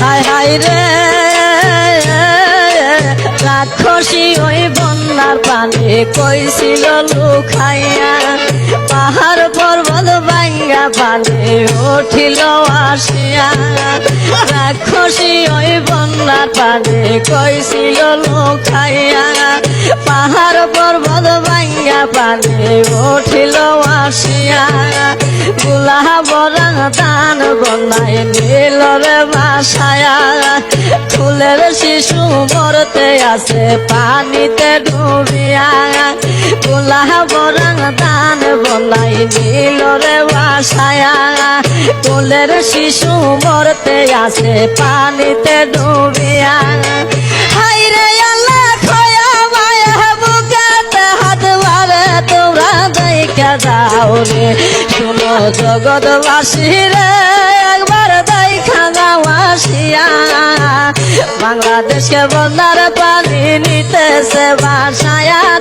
হায় হায় রে, রাক্ষসী ওই বন্যার পানি কইছিল লুখাইয়া পাহাড় পর্বত ভাঙ্গা পানি উঠিল আসিয়া। রাক্ষসী ওই বন্যার পানি কইছিল লুখাইয়া পাহাড় পর্বত ভাঙ্গা পানি উঠিল আসিয়া। গুলা বরং দান বনাই নীল রে বাসায়া। ফুলের শিশু মরতে আছে পানিতে ডুবিয়া। গুলা বরং দান বনাই নীল রে বাসায়া। ফুলের শিশু মরতে আছে পানিতে ডুবিয়া। হাই রে আল্লাহ তোমরা দেখা রে। শুনো জগৎবাসী রে। আসিয়া বাংলাদেশকে বন্যার পানি নিতেছে বাসায়া